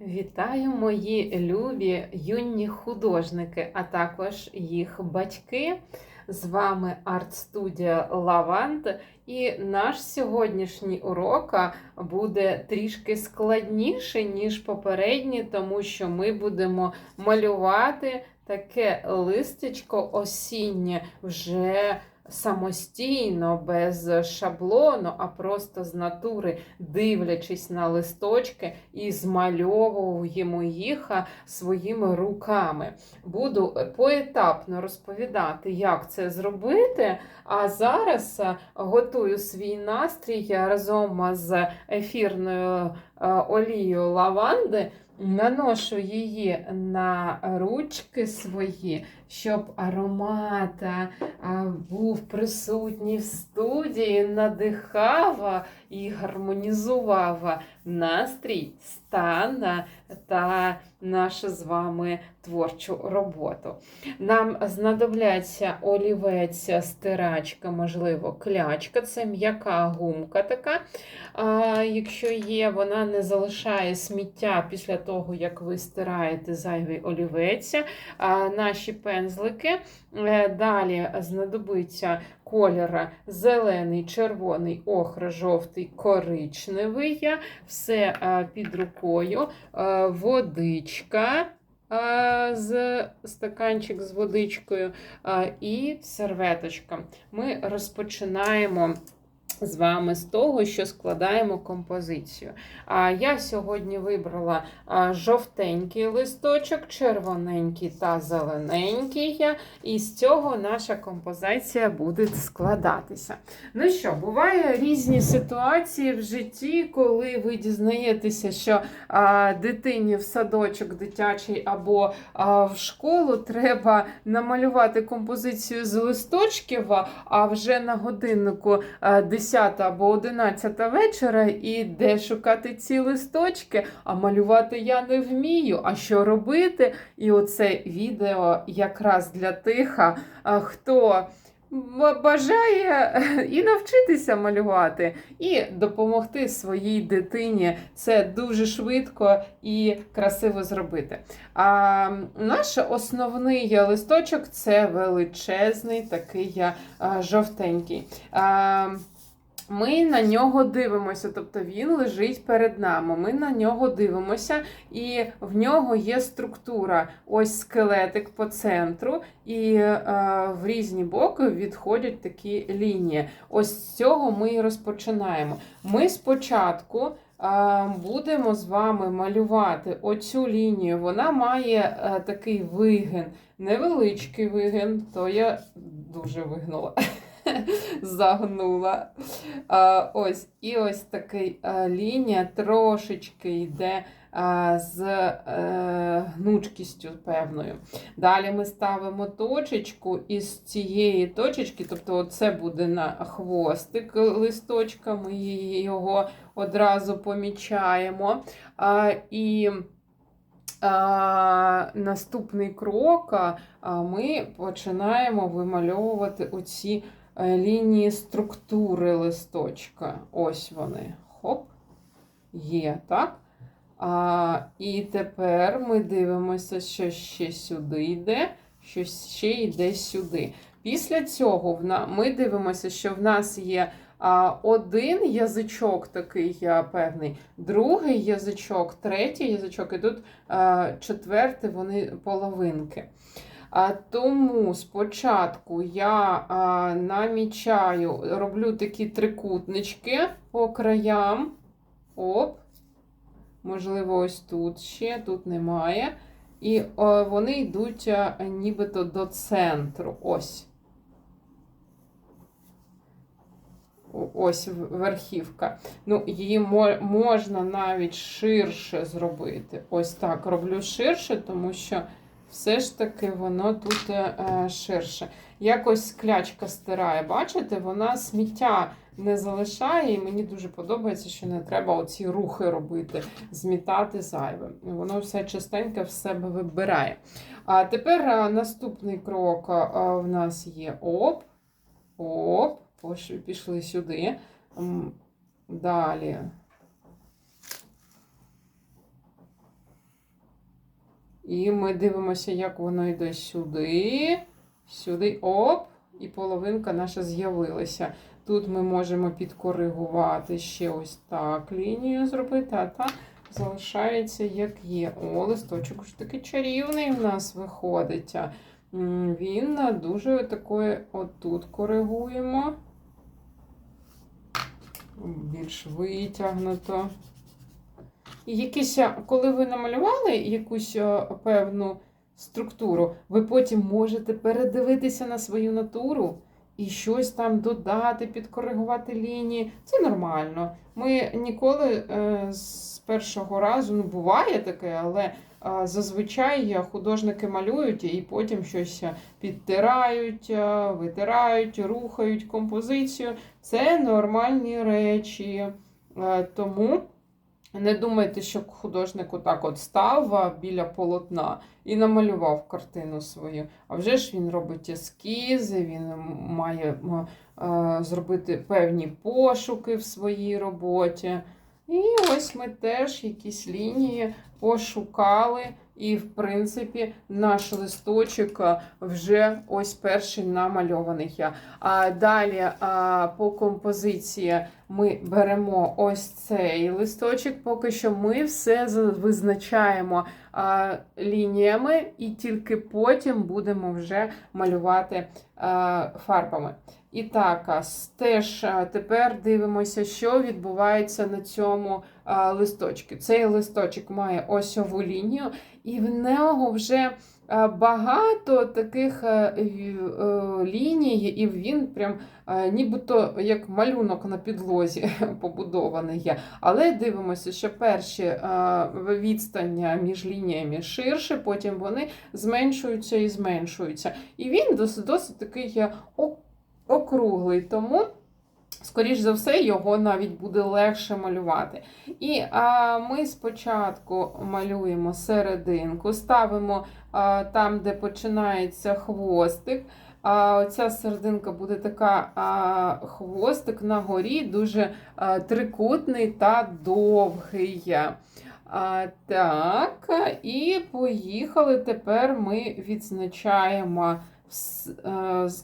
Вітаю мої любі юні художники, а також їх батьки. З вами арт-студія Лавант. І наш сьогоднішній урок буде трішки складніший, ніж попередній, тому що ми будемо малювати таке листечко осіннє вже самостійно, без шаблону, а просто з натури, дивлячись на листочки і змальовуємо їх своїми руками. Буду поетапно розповідати, як це зробити. А зараз готую свій настрій разом з ефірною олією лаванди. Наношу її на ручки свої, щоб аромат був присутній в студії, надихав і гармонізував настрій, стан та нашу з вами творчу роботу. Нам знадобляться олівець, стирачка, можливо, клячка, це м'яка гумка така. А, Якщо є, вона не залишає сміття після того, як ви стираєте зайвий олівець, а, наші пензлики. Е, далі знадобиться кольора зелений, червоний, охра, жовтий, коричневий. Все під рукою, водичка. З стаканчик з водичкою і серветочка. Ми розпочинаємо з вами з того, що складаємо композицію. А я сьогодні вибрала жовтенький листочок, червоненький та зелененький. І з цього наша композиція буде складатися. Ну що, буває різні ситуації в житті, коли ви дізнаєтеся, що а, дитині в садочок дитячий або а, в школу треба намалювати композицію з листочків, а вже на годиннику 10 10 або 11 вечора і де шукати ці листочки, а малювати я не вмію. А що робити? І оце відео якраз для тих, хто. Бажає і навчитися малювати, і допомогти своїй дитині це дуже швидко і красиво зробити. А Наш основний листочок це величезний, такий жовтенький. Ми на нього дивимося, тобто він лежить перед нами. Ми на нього дивимося, і в нього є структура. Ось скелетик по центру, і е, в різні боки відходять такі лінії. Ось з цього ми і розпочинаємо. Ми спочатку. Е, будемо з вами малювати оцю лінію. Вона має е, такий вигин, невеличкий вигин, то я дуже вигнула. загнула. А, Ось, І ось такий а, лінія трошечки йде а, з а, гнучкістю певною. Далі ми ставимо точечку і з цієї точечки, тобто це буде на хвостик листочка, ми його одразу помічаємо. А, І а, Наступний крок а, ми починаємо вимальовувати оці Е, лінії структури листочка. Ось вони. Хоп, є, так? А, І тепер ми дивимося, що ще сюди йде, що ще йде сюди. Після цього ми дивимося, що в нас є один язичок такий певний, другий язичок, третій язичок, і тут а, четвертий вони половинки. Тому спочатку я намічаю, роблю такі трикутнички по краям. Оп, можливо, ось тут ще, тут немає. І вони йдуть нібито до центру. Ось. Ось верхівка. Ну, Її можна навіть ширше зробити. Ось так роблю ширше, тому що все ж таки воно тут е, ширше. Якось клячка стирає, бачите, вона сміття не залишає, і мені дуже подобається, що не треба оці рухи робити, змітати зайве. Воно все частенько в себе вибирає. А тепер е, наступний крок е, в нас є оп, оп, пішли сюди. Далі І ми дивимося, як воно йде сюди, сюди, оп, і половинка наша з'явилася. Тут ми можемо підкоригувати ще ось так лінію зробити, а та залишається як є. О, листочок ж такий чарівний в нас виходить. Він дуже такої отут коригуємо. Більш витягнуто. Якісь, коли ви намалювали якусь певну структуру, ви потім можете передивитися на свою натуру і щось там додати, підкоригувати лінії. Це нормально. Ми ніколи е, з першого разу, ну буває таке, але е, зазвичай художники малюють і потім щось підтирають, е, витирають, рухають композицію. Це нормальні речі. Е, Тому не думайте, що художник отак от став біля полотна і намалював картину свою. А вже ж він робить ескізи, він має е, зробити певні пошуки в своїй роботі. І ось ми теж якісь лінії пошукали. І, в принципі, наш листочок вже ось перший намальований. А далі по композиції ми беремо ось цей листочок. Поки що ми все визначаємо а, лініями, і тільки потім будемо вже малювати а, фарбами. І так, теж тепер дивимося, що відбувається на цьому а, листочку. Цей листочок має осьову лінію, і в нього вже багато таких е, ліній, і він прям нібито як малюнок на підлозі побудований є. Але дивимося, що перші а, відстань між лініями ширше, потім вони зменшуються і зменшуються. І він досить, досить такий округлий, тому. Скоріш за все, його навіть буде легше малювати. І а, ми спочатку малюємо серединку, ставимо а, там, де починається хвостик. А, ця серединка буде така а, хвостик на горі, дуже а, трикутний та довгий. А, так, і поїхали. Тепер ми відзначаємо,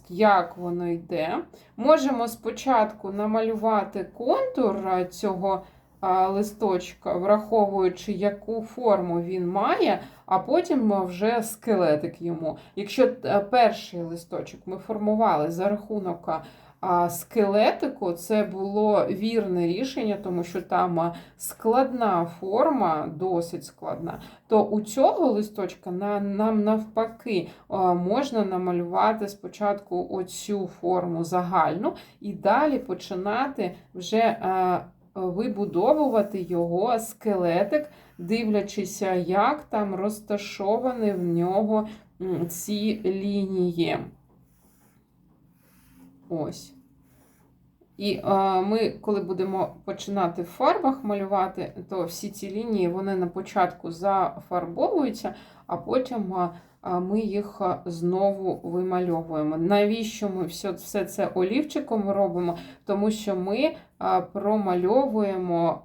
як воно йде. Можемо спочатку намалювати контур цього листочка, враховуючи, яку форму він має, а потім вже скелетик йому. Якщо е, перший листочок ми формували за рахунок а, скелетику, це було вірне рішення, тому що там складна форма, досить складна, то у цього листочка нам навпаки можна намалювати спочатку оцю форму загальну і далі починати вже вибудовувати його скелетик, дивлячись, як там розташовані в нього ці лінії. Ось. І а, ми, коли будемо починати в фарбах малювати, то всі ці лінії вони на початку зафарбовуються, а потім а, а, ми їх знову вимальовуємо. Навіщо ми все, все це олівчиком робимо? Тому що ми промальовуємо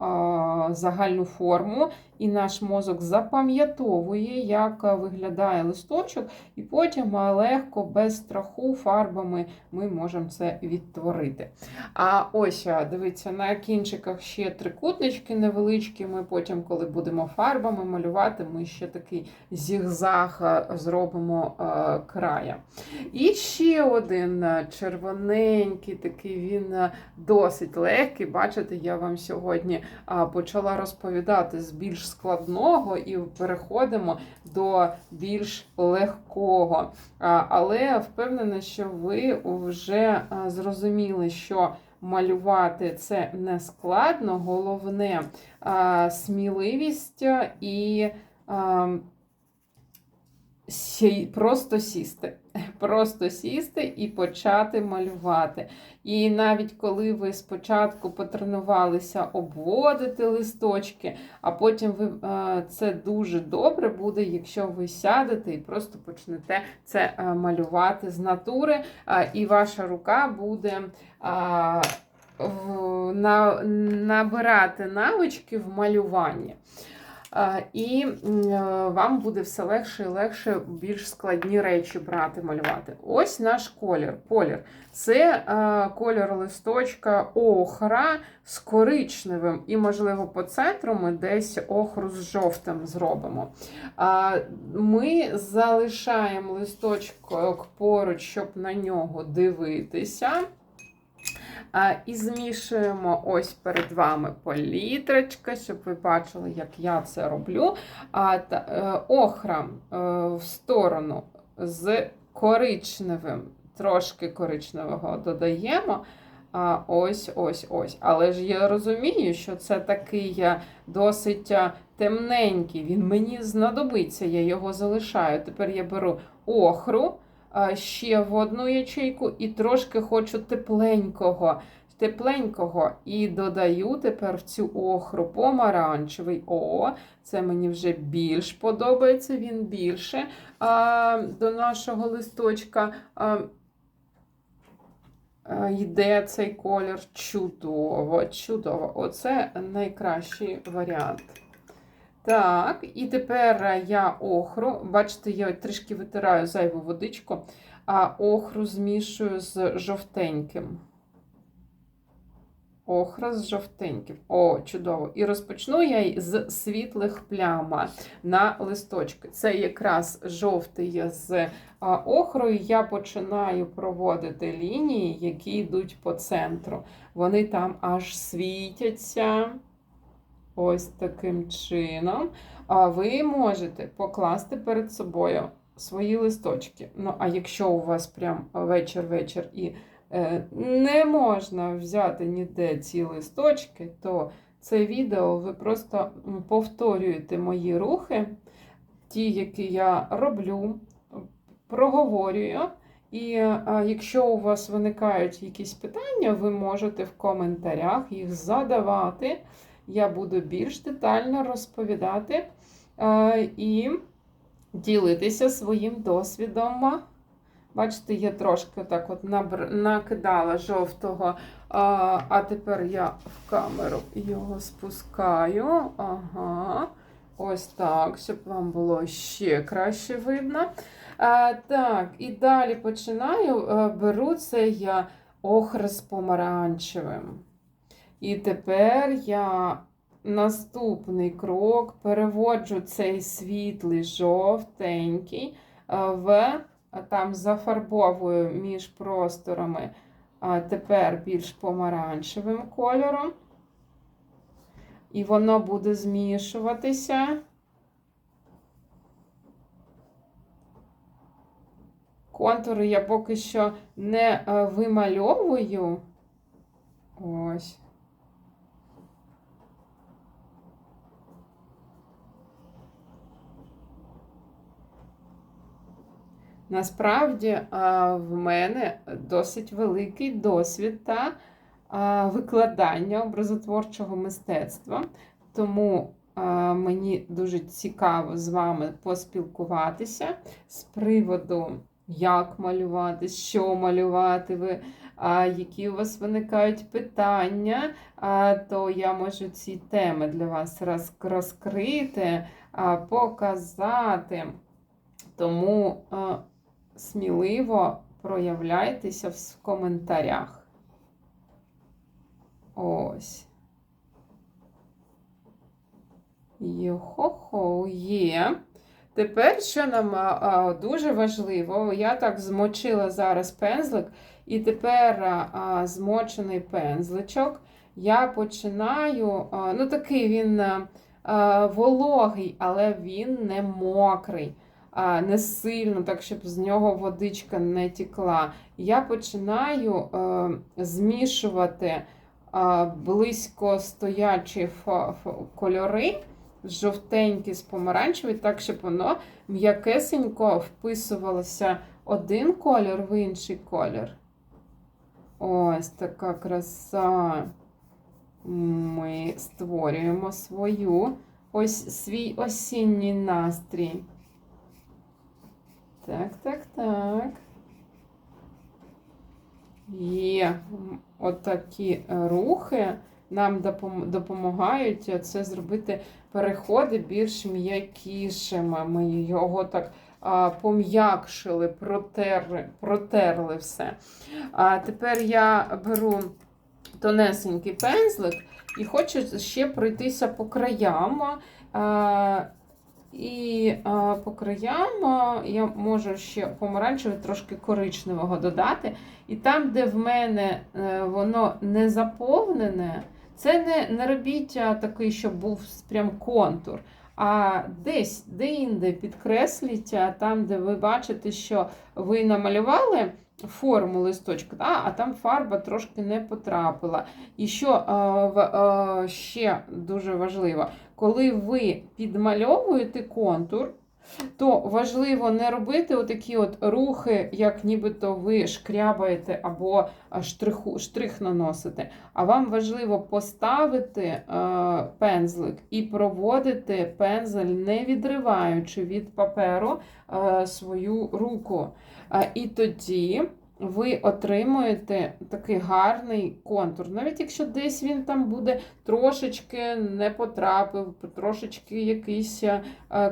загальну форму, і наш мозок запам'ятовує, як виглядає листочок, і потім легко, без страху, фарбами ми можемо це відтворити. А ось, дивіться, на кінчиках ще трикутнички невеличкі. Ми потім, коли будемо фарбами малювати, ми ще такий зігзаг зробимо края. І ще один червоненький, такий він досить легкий. Бачите, я вам сьогодні почала розповідати з більш складного і переходимо до більш легкого. Але впевнена, що ви вже зрозуміли, що малювати це не складно, головне сміливість і просто сісти. Просто сісти і почати малювати. І навіть коли ви спочатку потренувалися обводити листочки, а потім ви е, це дуже добре буде, якщо ви сядете і просто почнете це е, малювати з натури, е, і ваша рука буде. набирати навички в малюванні. І е, вам буде все легше і легше більш складні речі брати, малювати. Ось наш колір. колір. Це е, колір листочка охра з коричневим, і, можливо, по центру ми десь охру з жовтим зробимо. Ми залишаємо листочок поруч, щоб на нього дивитися. І змішуємо ось перед вами палітрочка, щоб ви бачили, як я це роблю. Е, Охра е, в сторону з коричневим, трошки коричневого додаємо. А, Ось, ось, ось. Але ж я розумію, що це такий досить темненький. Він мені знадобиться, я його залишаю. Тепер я беру охру ще в одну ячейку і трошки хочу тепленького. Тепленького і додаю тепер в цю охру помаранчевий. О, це мені вже більш подобається, він більше а, до нашого листочка. А, а, Йде цей колір чудово, чудово. Оце найкращий варіант. Так, і тепер я охру, бачите, я трішки витираю зайву водичку, а охру змішую з жовтеньким. Охра з жовтеньким. О, чудово. І розпочну я з світлих пляма на листочки. Це якраз жовтий з охрою. Я починаю проводити лінії, які йдуть по центру. Вони там аж світяться. Ось таким чином. А ви можете покласти перед собою свої листочки. Ну, а якщо у вас прям вечір-вечір і е, не можна взяти ніде ці листочки, то це відео ви просто повторюєте мої рухи, ті, які я роблю, проговорюю. І а, якщо у вас виникають якісь питання, ви можете в коментарях їх задавати я буду більш детально розповідати е, і ділитися своїм досвідом. Бачите, я трошки так от накидала жовтого, а тепер я в камеру його спускаю. Ага. Ось так, щоб вам було ще краще видно. А, Так, і далі починаю. Е, беру це я охр з помаранчевим. І тепер я наступний крок переводжу цей світлий жовтенький е, в там зафарбовую між просторами, а тепер більш помаранчевим кольором. І воно буде змішуватися. Контури я поки що не е, вимальовую. Ось. Насправді в мене досить великий досвід та викладання образотворчого мистецтва, тому мені дуже цікаво з вами поспілкуватися з приводу, як малювати, що малювати, ви, які у вас виникають питання, то я можу ці теми для вас розкрити, показати. Тому сміливо проявляйтеся в коментарях. Ось. Йо-хо-хо, є. Тепер, що нам а, дуже важливо, я так змочила зараз пензлик, і тепер а, змочений пензличок. Я починаю, а, ну такий він а, вологий, але він не мокрий не сильно, так, щоб з нього водичка не тікла. Я починаю е, змішувати близько стоячі кольори, жовтенькі з помаранчеві, так, щоб воно м'якесенько вписувалося один колір в інший колір. Ось така краса. Ми створюємо свою ось свій осінній настрій. Так, так, так. Є отакі рухи. нам допомагають це зробити переходи більш м'якішими. Ми його так пом'якшили, протерли, протерли все. А тепер я беру тонесенький пензлик і хочу ще пройтися по краям. А, і а, по краям а, я можу ще помаранчевий, трошки коричневого додати. І там, де в мене е, воно не заповнене, це не, не робіть а, такий, щоб був прям контур. А десь де-інде підкресліть, а там, де ви бачите, що ви намалювали форму листочка, да, а там фарба трошки не потрапила. І що а, в, а, ще дуже важливо, коли ви підмальовуєте контур, то важливо не робити отакі от рухи, як нібито ви шкрябаєте або штриху, штрих наносите. А вам важливо поставити е, пензлик і проводити пензель, не відриваючи від паперу е, свою руку. Е, і тоді ви отримуєте такий гарний контур. Навіть якщо десь він там буде трошечки не потрапив, трошечки якийсь е,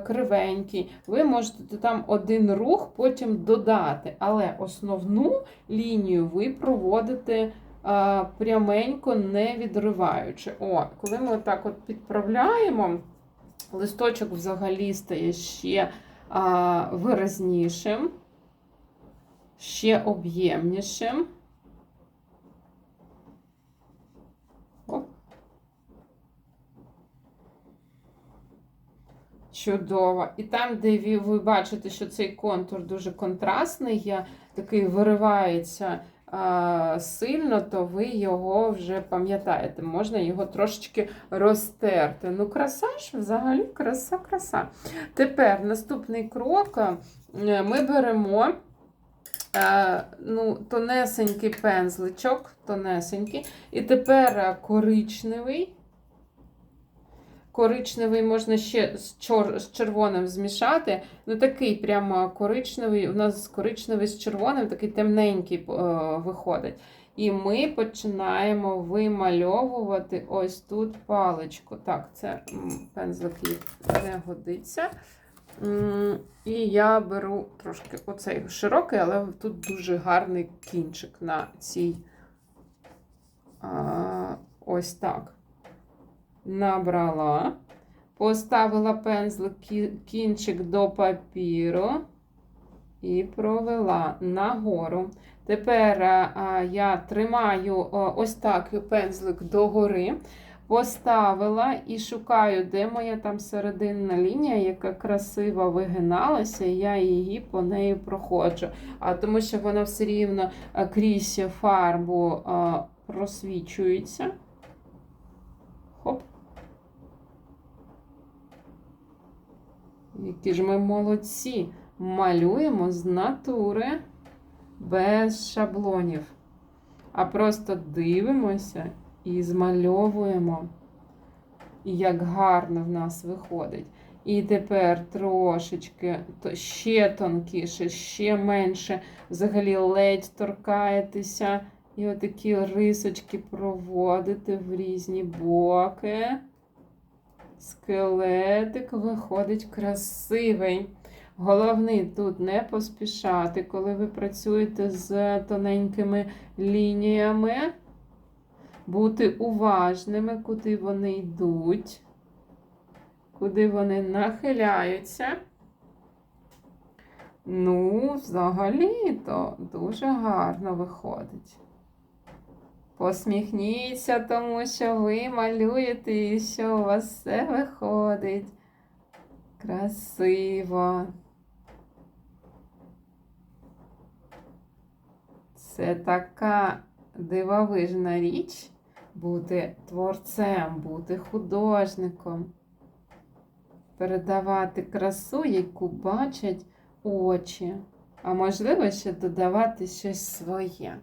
кривенький, ви можете там один рух потім додати. Але основну лінію ви проводите а, пряменько не відриваючи. О, коли ми так от підправляємо, листочок взагалі стає ще а, виразнішим, ще об'ємнішим. Чудово. І там, де ви, бачите, що цей контур дуже контрастний, я такий виривається а, сильно, то ви його вже пам'ятаєте. Можна його трошечки розтерти. Ну, краса ж взагалі краса, краса. Тепер наступний крок е, ми беремо. Ну, тонесенький пензличок, тонесенький, і тепер коричневий. Коричневий можна ще з, чор... з червоним змішати. Ну, такий прямо коричневий. У нас коричневий з червоним, такий темненький е, виходить. І ми починаємо вимальовувати ось тут паличку. Так, це пензлик не годиться. І я беру трошки оцей широкий, але тут дуже гарний кінчик на цій. А, ось так набрала, поставила пензлик кінчик до папіру і провела нагору. Тепер а, я тримаю ось так пензлик догори, поставила і шукаю, де моя там серединна лінія, яка красиво вигиналася, і я її по неї проходжу. А тому що вона все рівно крізь фарбу а, просвічується. Хоп. Які ж ми молодці. Малюємо з натури без шаблонів. А просто дивимося і змальовуємо. Як гарно в нас виходить. І тепер трошечки ще тонкіше, ще менше. Взагалі ледь торкаєтеся. І отакі рисочки проводите в різні боки. Скелетик виходить красивий. Головне тут не поспішати, коли ви працюєте з тоненькими лініями. Бути уважними, куди вони йдуть, куди вони нахиляються. Ну, взагалі-то дуже гарно виходить. Посміхніться, тому що ви малюєте і що у вас все виходить. Красиво. Це така дивовижна річ бути творцем, бути художником, передавати красу, яку бачать очі, а можливо, ще додавати щось своє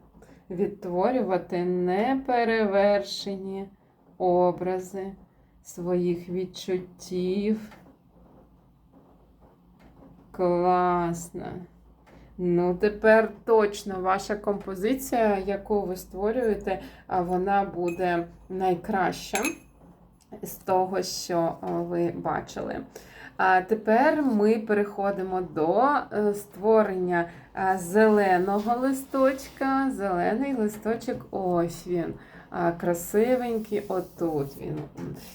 відтворювати неперевершені образи своїх відчуттів. Класно. Ну, тепер точно ваша композиція, яку ви створюєте, вона буде найкраща з того, що ви бачили. А тепер ми переходимо до е, створення е, зеленого листочка. Зелений листочок, ось він. Красивенький, отут він.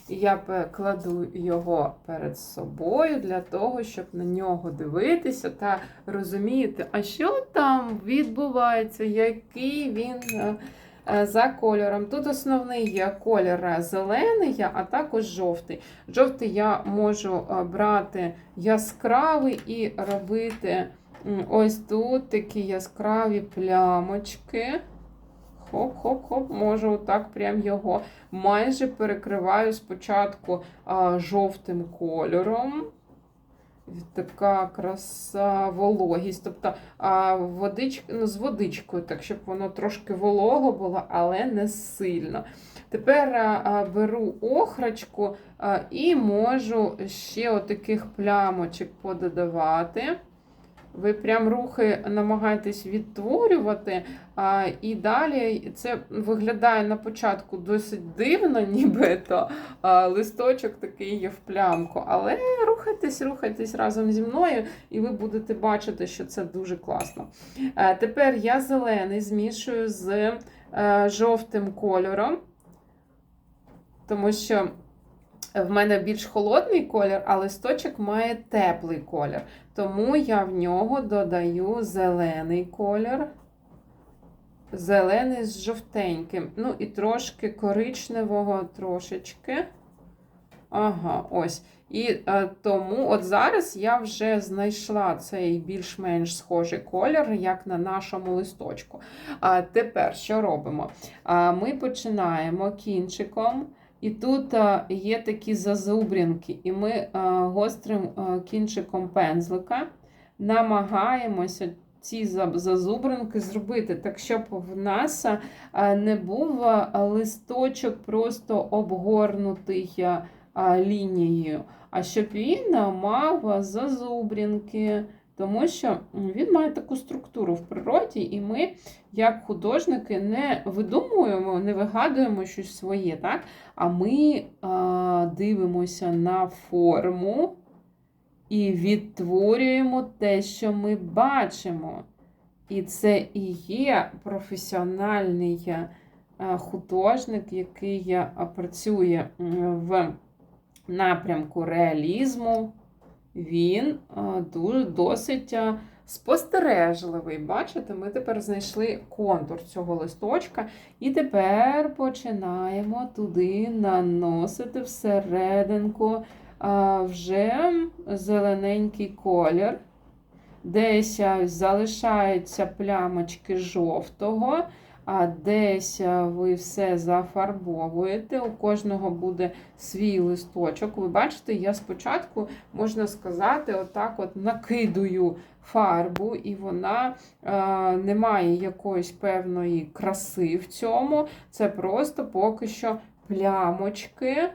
І я кладу його перед собою для того, щоб на нього дивитися та розуміти, а що там відбувається, який він е, е, за кольором. Тут основний є колір е, зелений, а також жовтий. Жовтий я можу брати яскравий і робити ось тут такі яскраві плямочки. Хоп-хоп-хоп, можу так прям його майже перекриваю спочатку а, жовтим кольором. Така краса, вологість. Тобто а, водич, ну, з водичкою, так, щоб воно трошки волого було, але не сильно. Тепер а, беру охрачку а, і можу ще отаких плямочок пододавати. Ви прям рухи намагаєтесь відтворювати, а, і далі це виглядає на початку досить дивно, нібито а, листочок такий є в плямку. Але рухайтесь, рухайтесь разом зі мною, і ви будете бачити, що це дуже класно. А, тепер я зелений змішую з е, жовтим кольором, тому що. В мене більш холодний колір, а листочок має теплий колір. Тому я в нього додаю зелений колір. Зелений з жовтеньким. Ну і трошки коричневого трошечки. Ага, ось. І е, тому от зараз я вже знайшла цей більш-менш схожий колір, як на нашому листочку. А тепер що робимо? А, ми починаємо кінчиком. І тут а, є такі зазубрінки, і ми а, гострим а, кінчиком пензлика намагаємося ці зазубринки зробити, так щоб в нас не був листочок просто обгорнутий лінією, а щоб він мав зазубрінки. Тому що він має таку структуру в природі, і ми, як художники, не видумуємо, не вигадуємо щось своє, так? а ми а, дивимося на форму і відтворюємо те, що ми бачимо. І це і є професіональний е, художник, який е, працює в напрямку реалізму. Він е, дуже досить е, спостережливий. Бачите, ми тепер знайшли контур цього листочка, і тепер починаємо туди наносити всерединку вже зелененький колір. Десь залишаються плямочки жовтого, десь ви все зафарбовуєте. У кожного буде свій листочок. Ви бачите, я спочатку, можна сказати, отак от накидую фарбу, і вона е, не має якоїсь певної краси в цьому. Це просто поки що плямочки,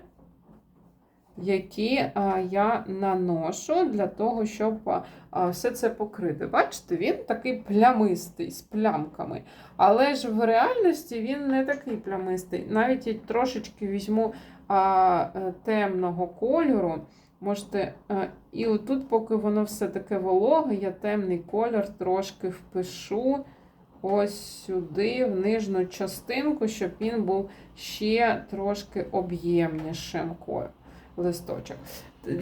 які е, я наношу для того, щоб е, все це покрити. Бачите, він такий плямистий з плямками. Але ж в реальності він не такий плямистий. Навіть я трошечки візьму а, е, темного кольору. Можете, і отут, поки воно все таке вологе, я темний колір трошки впишу ось сюди, в нижню частинку, щоб він був ще трошки об'ємнішим листочок.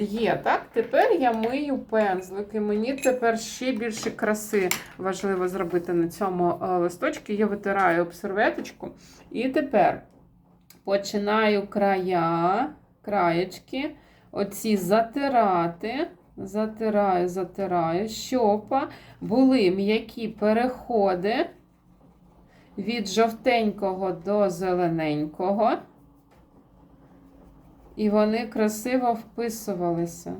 Є, так? Тепер я мию пензлики. Мені тепер ще більше краси важливо зробити на цьому е, листочку. Я витираю об серветочку. І тепер починаю края, краєчки, оці затирати. Затираю, затираю, щоб були м'які переходи від жовтенького до зелененького. І вони красиво вписувалися.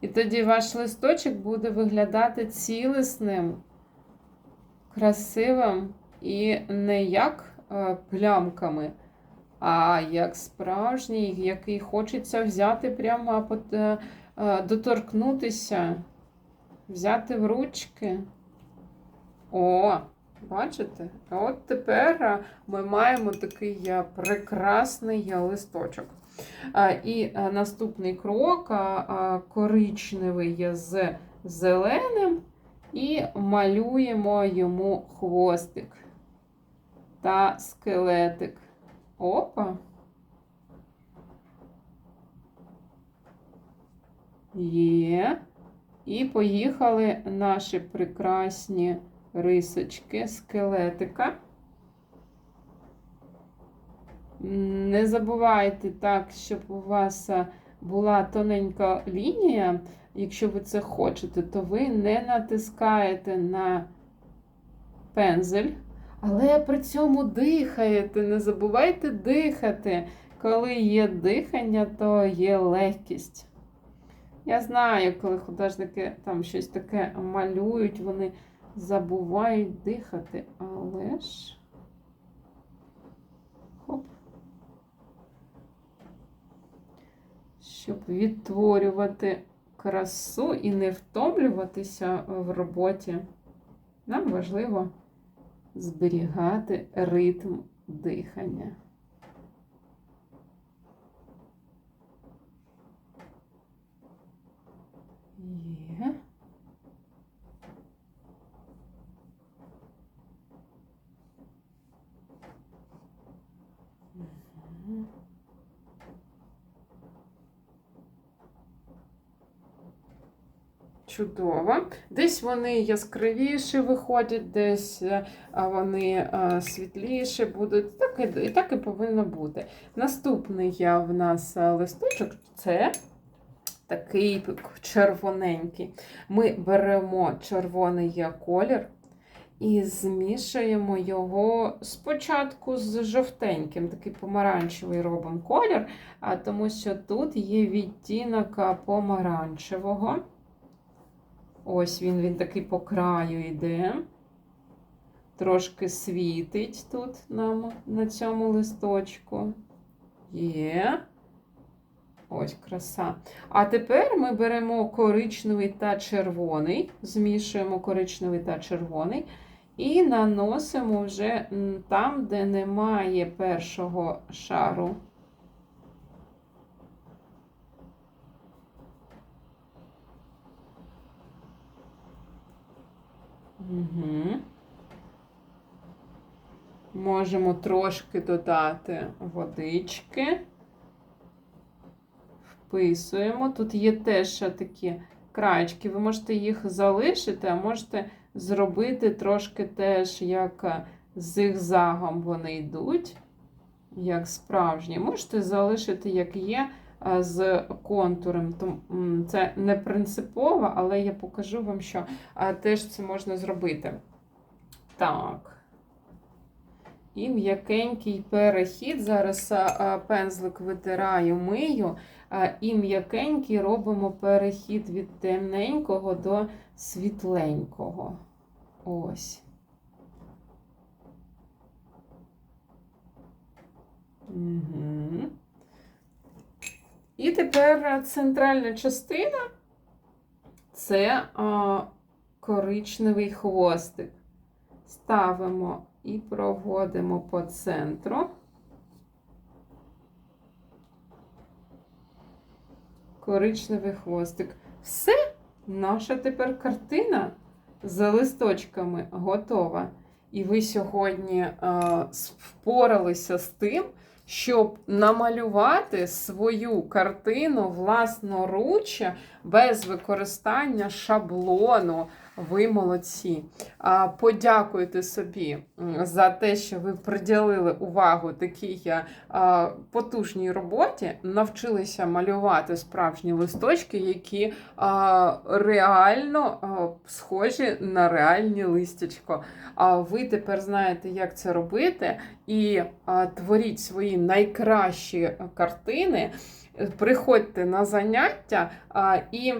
І тоді ваш листочок буде виглядати цілісним, красивим і не як е, плямками, а як справжній, який хочеться взяти прямо е, е, доторкнутися, взяти в ручки. О, бачите? От тепер ми маємо такий прекрасний листочок. А, І наступний крок а, коричневий з зеленим, і малюємо йому хвостик та скелетик. Опа. Є. І поїхали наші прекрасні рисочки скелетика. Не забувайте так, щоб у вас була тоненька лінія. Якщо ви це хочете, то ви не натискаєте на пензель, але при цьому дихаєте. Не забувайте дихати. Коли є дихання, то є легкість. Я знаю, коли художники там щось таке малюють, вони забувають дихати, але ж. Хоп. Щоб відтворювати красу і не втомлюватися в роботі, нам важливо зберігати ритм дихання. Є. Чудово. Десь вони яскравіші виходять, десь е, вони е, світліші будуть. Так і, і так і повинно бути. Наступний в нас е, листочок це такий червоненький. Ми беремо червоний колір і змішуємо його спочатку з жовтеньким, такий помаранчевий робимо колір, тому що тут є відтінок помаранчевого. Ось він, він такий по краю йде. Трошки світить тут нам на цьому листочку. Є. Ось краса. А тепер ми беремо коричневий та червоний, змішуємо коричневий та червоний і наносимо вже там, де немає першого шару. Угу. Можемо трошки додати водички. Вписуємо. Тут є теж такі краєчки. Ви можете їх залишити, а можете зробити трошки теж, як зигзагом вони йдуть, як справжні. Можете залишити, як є, з контуром. Це не принципово, але я покажу вам, що теж це можна зробити. Так. І м'якенький перехід. Зараз а, пензлик витираю, мию. І м'якенький робимо перехід від темненького до світленького. Ось. Угу. І тепер центральна частина це а, коричневий хвостик. Ставимо і проводимо по центру. Коричневий хвостик. Все, наша тепер картина з листочками готова. І ви сьогодні е, впоралися з тим, щоб намалювати свою картину власноруч без використання шаблону. Ви молодці. Подякуйте собі за те, що ви приділили увагу такій потужній роботі, навчилися малювати справжні листочки, які реально схожі на реальні листячко. А ви тепер знаєте, як це робити, і творіть свої найкращі картини. Приходьте на заняття і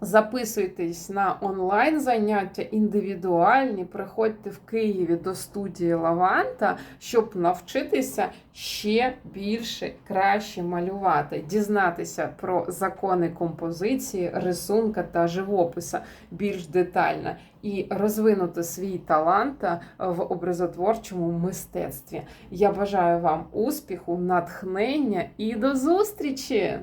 Записуйтесь на онлайн заняття індивідуальні, приходьте в Києві до студії Лаванта, щоб навчитися ще більше краще малювати, дізнатися про закони композиції, рисунка та живописа більш детально і розвинути свій талант в образотворчому мистецтві. Я бажаю вам успіху, натхнення і до зустрічі!